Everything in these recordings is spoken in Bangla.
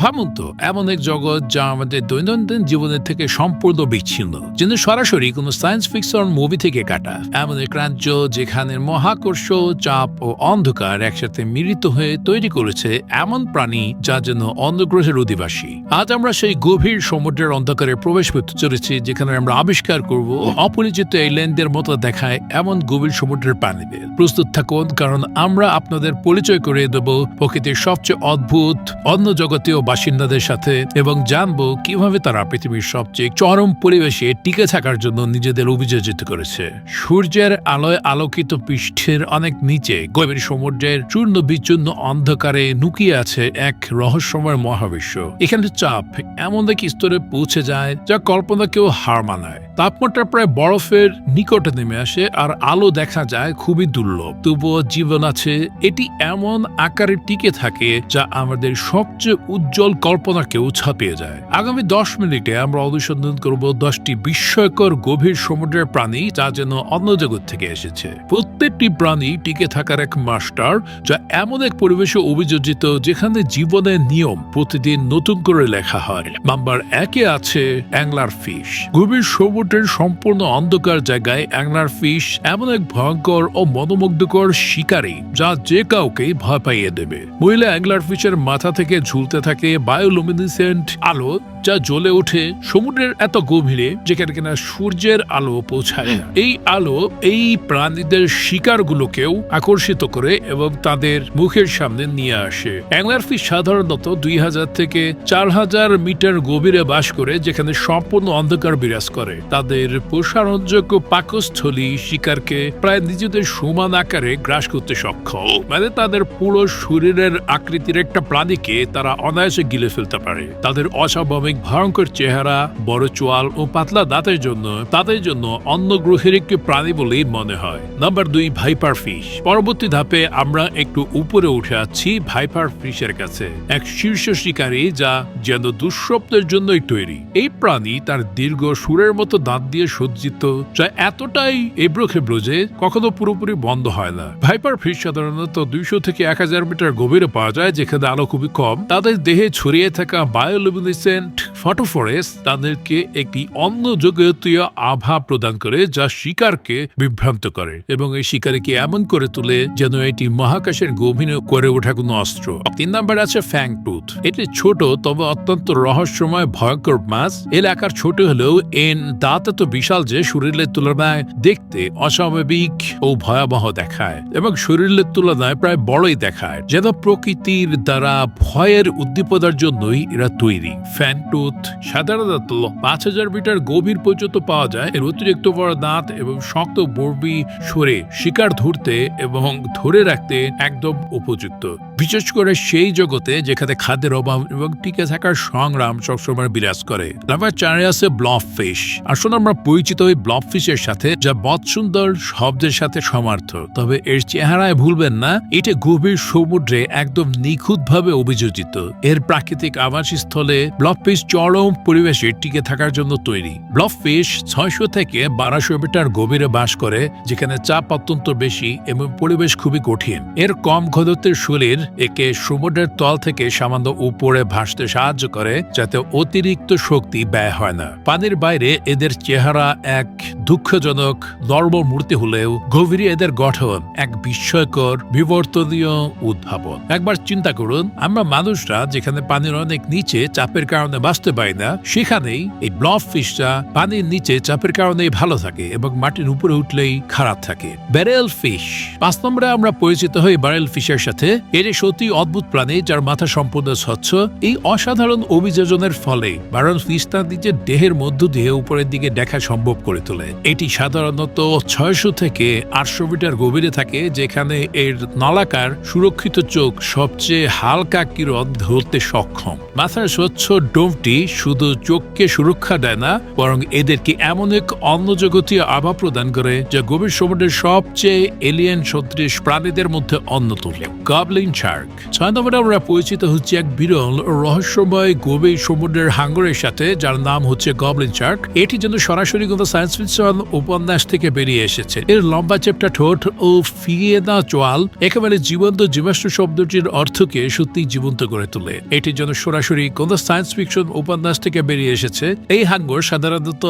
ভাবুন তো, এমন এক জগৎ যা আমাদের দৈনন্দিন জীবনের থেকে সম্পূর্ণ বিচ্ছিন্ন কিন্তু সরাসরি কোনো সায়েন্স ফিকশন মুভি থেকে কাটা। এমন এক রাজ্য যেখানে মহাকর্ষ, চাপ ও অন্ধকার একসাথে মিলিত হয়ে তৈরি করেছে এমন প্রাণী যা যেন অন্ধগ্রহের অধিবাসী। আজ আমরা সেই গভীর সমুদ্রের অন্ধকারে প্রবেশ করতে চলেছি, যেখানে আমরা আবিষ্কার করব অপরিচিত এই এলিয়েনদের মতো দেখায় এমন গভীর সমুদ্রের প্রাণীদের। প্রস্তুত থাকুন, কারণ আমরা আপনাদের পরিচয় করে দেব প্রকৃতির সবচেয়ে অদ্ভুত অন্য জগতীয় বাসিন্দাদের সাথে এবং জানব কীভাবে তারা পৃথিবীর সবচেয়ে চরম পরিবেশে টিকে থাকার জন্য নিজেদের অভিযোজিত করেছে। সূর্যের আলোয় আলোকিত পৃষ্ঠের অনেক নিচে গভীর সমুদ্রের চূর্ণ বিচূর্ণ অন্ধকারে নুকিয়ে আছে এক রহস্যময় মহাবিশ্ব। এখানে চাপ এমন এক স্তরে পৌঁছে যায় যা কল্পনা কেউ হার মানায়। তাপমাত্রা প্রায় বরফের নিকটে নেমে আসে আর আলো দেখা যায় খুবই দুর্লভ। তবুও জীবন আছে, এটি এমন আকারে টিকে থাকে যা আমাদের সবচেয়ে উজ্জ্বল কল্পনাকেও ছাপিয়ে যায়। আগামী দশ মিনিটে আমরা অনুসন্ধান করব দশটি বিস্ময়কর গভীর সমুদ্রের প্রাণী যা যেন অন্য জগৎ থেকে এসেছে। প্রত্যেকটি প্রাণী টিকে থাকার এক মাস্টার যা এমন এক পরিবেশে অভিযোজিত যেখানে জীবনের নিয়ম প্রতিদিন নতুন করে লেখা হয়। নাম্বার একে আছে অ্যাংলার ফিশ। গভীর সমুদ্রের সম্পূর্ণ অন্ধকার জায়গায় অ্যাংলার ফিশ এমন এক ভয়ঙ্কর ও মনোমুগ্ধকর শিকারী যা যে কাউকে ভয় পাইয়ে দেবে। মহিলা অ্যাংলার ফিশের মাথা থেকে ঝুলতে থাকে বায়োলুমিনিসেন্ট আলো যা জ্বলে ওঠে সমুদ্রের এত গভীরে যেখানে কিনা সূর্যের আলো পৌঁছায় না। এই আলো এই প্রাণীদের শিকারগুলোকেও আকর্ষিত করে এবং তাদের মুখের সামনে নিয়ে আসে। অ্যাংলার ফিশ সাধারণত দুই হাজার থেকে চার হাজার মিটার গভীরে বাস করে যেখানে সম্পূর্ণ অন্ধকার বিরাজ করে। তাদের প্রসারণযোগ্য পাকস্থলী শিকারকে প্রায় নিজেদের সমান আকারে গ্রাস করতে সক্ষম। মানে তাদের পুরো শরীরের আকৃতির একটা প্রাণীকে তারা অনায়াসে গিলে ফেলতে পারে। তাদের অস্বাভাবিক, ভয়ঙ্কর চেহারা, বড় চোয়াল ও পাতলা দাঁতের জন্য, তাদের জন্য অন্য গ্রহের একটি প্রাণী বলেই মনে হয়। নাম্বার দুই, ভাইপার ফিশ। পরবর্তী ধাপে আমরা একটু উপরে উঠে আছি ভাইপার ফিশের কাছে। এক শীর্ষ শিকারী যা যেন দুঃস্বপ্নের জন্যই তৈরি। এই প্রাণী তার দীর্ঘ সুরের মতো দাঁত দিয়ে সজ্জিত, যা এতটাই এবড়ো খেবড়ো যে কখনো পুরোপুরি বন্ধ হয় না। ভাইপার ফিশ সাধারণত দুইশো থেকে এক হাজার মিটার গভীরে পাওয়া যায়, যেখানে আলো খুবই কম। তাদের দেহে ছড়িয়ে থাকা বায়োলুমিনিসেন্ট ফটোফরেস তাদেরকে একটি অন্য জগতীয় আভা প্রদান করে যা শিকারকে বিভ্রান্ত করে এবং এই শিকারীকে এমন করে তোলে যেন এটি মহাকাশের গভীরে করে ওঠা কোনো অস্ত্র। তিন নম্বর আছে ফ্যাং টুথ এটি ছোট, তবে অত্যন্ত রহস্যময়, ভয়ঙ্কর মাছ। এর আকার ছোট হলেও এর দাঁত এত বিশাল যে শরীরের তুলনায় দেখতে অস্বাভাবিক ও ভয়াবহ দেখায় এবং শরীরের তুলনায় প্রায় বড়ই দেখায়, যেন প্রকৃতির দ্বারা ভয়ের উদ্দীপনার জন্যই এরা তৈরি। ফ্যান টুথ সাধারণত পাঁচ হাজার মিটার গভীর পর্যন্ত পাওয়া যায়। এর অতিরিক্ত বড় দাঁত এবং শক্ত বর্বি সরে শিকার ধরতে এবং ধরে রাখতে একদম উপযুক্ত। বিশেষ করে সেই জগতে যেখানে খাদ্যের অভাব এবং টিকে থাকার সংগ্রাম সবসময় বিরাজ করে। নাম্বার চারে আছে ব্লফ ফিশ। আসলে আমরা পরিচিত ওই ব্লফ ফিশের সাথে, যা বৎ সুন্দর শব্দের সাথে সমার্থ। তবে এর চেহারায় ভুলবেন না, এটা গভীর সমুদ্রে একদম নিখুঁতভাবে অভিযোজিত। এর প্রাকৃতিক আবাসস্থলে ব্লফ ফিশ চরম পরিবেশে টিকে থাকার জন্য তৈরি। ব্লফ ফিশ ছয়শো থেকে বারোশো মিটার গভীরে বাস করে, যেখানে চাপ অত্যন্ত বেশি এবং পরিবেশ খুবই কঠিন। এর কম ঘনত্বের শরীর একে সমুদ্রের তল থেকে সামান্য উপরে ভাসতে সাহায্য করে, যাতে অতিরিক্ত শক্তি ব্যয় হয় না। পানির বাইরে এদের চেহারা এক দুঃখজনক নর্ম মূর্তি হলেও গভীরে এদের গঠন এক বিস্ময়কর, বিবর্তনীয় উদ্ভাবন। একবার চিন্তা করুন, আমরা মানুষরা যেখানে পানির অনেক নিচে চাপের কারণে বাঁচতে পারি না, সেখানেই এই ব্লফ ফিশটা পানির নিচে চাপের কারণেই ভালো থাকে এবং মাটির উপরে উঠলেই খারাপ থাকে। Barrel fish. পাঁচ নম্বরে আমরা পরিচিত হই ব্যারেল ফিশের সাথে। এর সত্যি অদ্ভুত প্রাণী যার মাথা সম্পূর্ণ স্বচ্ছ, এই অসাধারণ অভিযোজনের ফলে ব্যারেল ফিশ তার নিজের দেহের মধ্য দিয়ে উপরের দিকে দেখা সম্ভব করে তোলে। এটি সাধারণত ছয়শো থেকে আটশো মিটার গভীরে থাকে, যেখানে এর নলাকার সুরক্ষিত চোখ সবচেয়ে হালকা কিরণ ধরতে সক্ষম। মাথার স্বচ্ছ ডোমটি শুধু চোখকে সুরক্ষা দেয় না, বরং এদেরকে এমন এক অন্য জগতীয় আভা প্রদান করে যা গভীর সমুদ্রের সবচেয়ে এলিয়েন সদৃশ প্রাণীদের মধ্যে অন্যতম গবলিন শার্ক ছয় নম্বরে আমরা পরিচিত হচ্ছে এক বিরল, রহস্যময় গভীর সমুদ্রের হাঙ্গরের সাথে, যার নাম হচ্ছে গবলিন শার্ক এটি যেন সরাসরি কোনো সায়েন্স ফিকশন উপন্যাস থেকে বেরিয়ে এসেছে। এর লম্বা চেপটা ঠোঁট ও ফিয়েনা চোয়াল একেবারে জীবন্ত জীবাশ্ম শব্দটির অর্থকে সত্যি জীবন্ত করে তোলে। এটি যেন সরাসরি কোন সায়েন্স ফিকশন উপন্যাস থেকে বেরিয়ে এসেছে। এই হাঙ্গর সাধারণত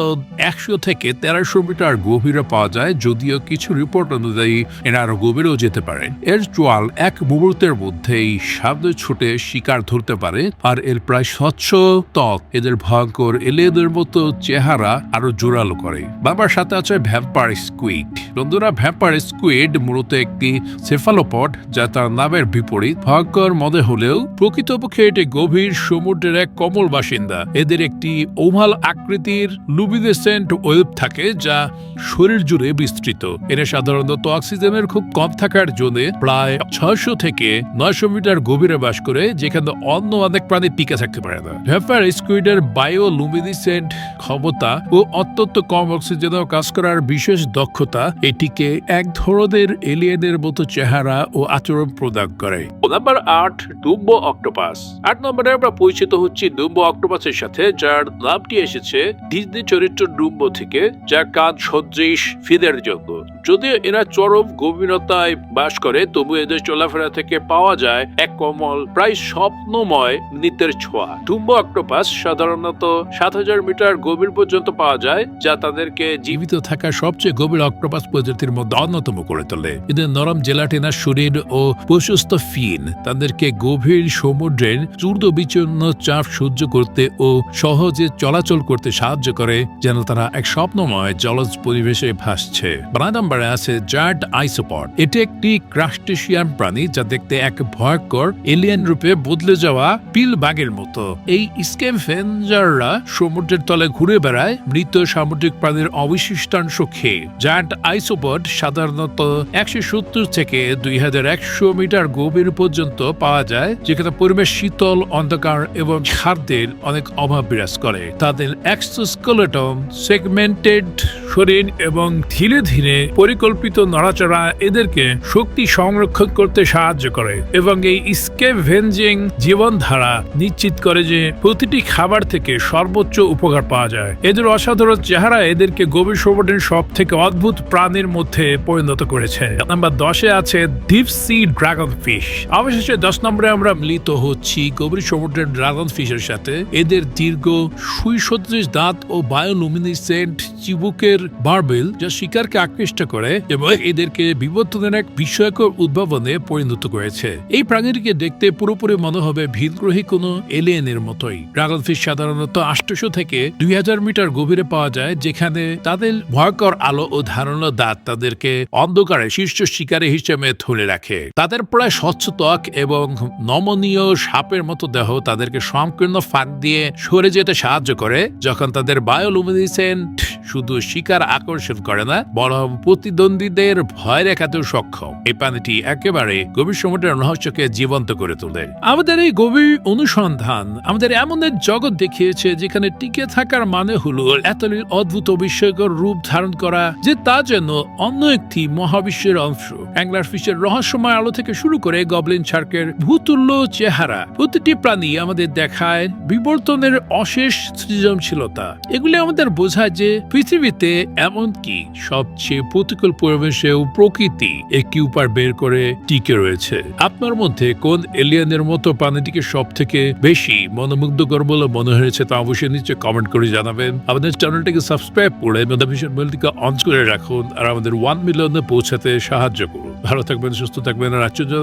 একশো থেকে তেরোশো মিটার গভীরে পাওয়া যায়, যদিও কিছু রিপোর্ট অনুযায়ী এরা আরও গভীরেও যেতে পারে। এর চোয়াল এক মুহূর্তের মধ্যেই শব্দ ছুটে শিকার ধরতে পারে, আর এর প্রায় স্বচ্ছ ত্বক এদের ভয়ঙ্কর এলিয়েনের মতো চেহারা আরও জোরালো করে। বাবার সাথে আছে ভ্যাম্পার স্কুইড। বন্ধুরা ভ্যাম্পার স্কুইড মূলত একটি সেফালোপড যা তার নামের বিপরীত। ভয়ঙ্কর মনে হলেও প্রকৃতপক্ষে এটি গভীর সমুদ্রের এক কমল বাসিন্দা। এদের একটি ওভাল আকৃতির লুবিনেসেন্ট ওয়েব থাকে যা শরীর জুড়ে বিস্তৃত। এরা সাধারণত অক্সিজেনের খুব কম থাকার জন্য প্রায় ছয়শো থেকে নয়শো মিটার গভীরে বাস করে, যেখানে অন্য অনেক প্রাণী টিকে থাকতে পারে না। ভ্যাম্পার স্কুইডের বায়ো লুমিনিসেন্ট ক্ষমতা ও অত্যন্ত কম অক্সিজেনেও কাজ করার বিশেষ দক্ষতা এটিকে এক ধরনের এলিয়েনের মতো চেহারা ও আচরণ প্রদান করে। নাম্বার আট ডুম্বো অক্টোপাস। আট নম্বরে আমরা পরিচিত হচ্ছি ডুম্বো অক্টোপাসের সাথে যার নামটি এসেছে ডিজনি চরিত্র ডুম্বো থেকে, যার কাজ সদৃশ, ফিদের জন্য যদিও এরা চরম গভীরতায় বাস করে, তবু এদের চলাফেরা থেকে পাওয়া যায় এক কমল, প্রায় স্বপ্নময় নৃত্যের ছোঁয়া। ডুম্বো অক্টোপাস সাধারণত সাত হাজার মিটার গভীর পর্যন্ত পাওয়া যায়, যা তাদেরকে জীবিত থাকা সবচেয়ে গভীর অক্টোপাস প্রজাতির মধ্যে অন্যতম করে তোলে। এদের নরম জেলাটিনার শরীর ও প্রশস্ত ফিন, তাদেরকে গভীর সমুদ্রের চূর্ণ বিচ্ছিন্ন চাপ সহ্য করতে ও সহজে চলাচল করতে সাহায্য করে, যেন তারা এক স্বপ্নময় জলজ পরিবেশে ভাসছে। বানা নম্বরে আছে জার্ড আইসোপড। এটি একটি ক্রাস্টেশিয়ান প্রাণী যা দেখতে এক ভয়ঙ্কর এলিয়েন রূপে বদলে যাওয়া পিল বাগের মতো। এই স্কেমফেঞ্জাররা সমুদ্রের তলে ঘুরে বেড়ায়, মৃত সামুদ্রিক প্রাণীর অবশিষ্টাংশ খেয়ে। জায়ান্ট আইসোপড সাধারণত একশো সত্তর থেকে দুই হাজার একশো মিটার গভীর পর্যন্ত পাওয়া যায়, যেখানে পরিবেশ শীতল, অন্ধকার এবং খাদ্যের অনেক অভাব বিরাজ করে। তাদের এক্সোস্কেলেটন সেগমেন্টেড শরীর এবং ধীরে ধীরে পরিকল্পিত নড়াচড়া এদেরকে শক্তি সংরক্ষণ করতে সাহায্য করে এবং এই স্কেভেঞ্জিং জীবনধারা নিশ্চিত করে যে প্রতিটি খাবার থেকে সর্বোচ্চ উপকার পাওয়া যায়। এদের অসাধারণ চেহারা এদেরকে সমুদ্রের সব থেকে অদ্ভুত প্রাণীর মধ্যে পরিণত করেছে। নাম্বার দশে আছে ডিপ সি ড্রাগন ফিশ অবশেষে দশ নম্বরে আমরা মিলিত হচ্ছি গভীর সমুদ্রের ড্রাগন ফিশের সাথে। এদের দীর্ঘ সুই সদৃশ দাঁত ও বায়োলুমিনিসেন্ট চিবুকের বারবেল যা শিকারকে আকৃষ্ট করে এবং এদেরকে বিবর্তনের এক বিস্ময়কর উদ্ভাবনে পরিণত করেছে। এই প্রাণীটিকে দেখতে পুরোপুরি মনে হবে ভিনগ্রহী কোনো এলিয়েনের মতোই। ড্রাগন ফিশ সাধারণত আটশোশো থেকে দুই হাজার মিটার গভীরে পাওয়া যায়, যেখানে তাদের ভয়ঙ্কর আলো ও ধারণা দাঁত তাদেরকে অন্ধকারে শীর্ষ শিকারী হিসেবে ধরে রাখে। তাদের প্রায় স্বচ্ছ ত্বক এবং নমনীয় সাপের মতো দেহ তাদেরকে সংকীর্ণ ফাঁক দিয়ে সরে যেতে সাহায্য করে, যখন তাদের বায়োলুমিনিসেন্ট, শুধু শিকার আকর্ষণ করে না, বরং প্রতিদ্বন্দ্বীদের ভয় দেখাতেও সক্ষম। এই প্রাণীটি একেবারে গভীর সমুদ্রের রহস্যকে জীবন্ত করে তোলে। আমাদের এই গভীর অনুসন্ধান আমাদের এমন এক জগৎ দেখিয়েছে যেখানে টিকে থাকার মানে হলো এত অদ্ভুত বিস্ময়কর রূপ ধারণ করা, যে তা যেন অন্য একটি মহাবিশ্বের অংশ। অ্যাংলার ফিশের রহস্যময় আলো থেকে শুরু করে গবলিন শার্কের ভূতুল্য চেহারা, প্রতিটি প্রাণী আমাদের দেখায় বিবর্তনের অশেষ সৃজনশীলতা। এগুলি আমাদের বোঝায় যে পৃথিবীতে এমনকি সবচেয়ে প্রতিকূল পরিবেশেও প্রকৃতি একটি উপায় বের করে টিকে রয়েছে। আপনার মধ্যে কোন এলিয়ানের মতো প্রাণীটিকে সব থেকে বেশি মনোমুগ্ধকর বলে মনে হয়েছে তা অবশ্যই নিচে কমেন্ট করে জানাবেন। আমাদের চ্যানেলটিকে সাবস্ক্রাইব করে নোটিফিকেশন বেলটিকে অন করে রাখুন আর আমাদের ওয়ান মিলিয়নে পৌঁছাতে সাহায্য করুন। ভালো থাকবেন, সুস্থ থাকবেন আর আশ্চর্য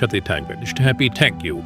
সাথেই থাকবেন। Happy thank you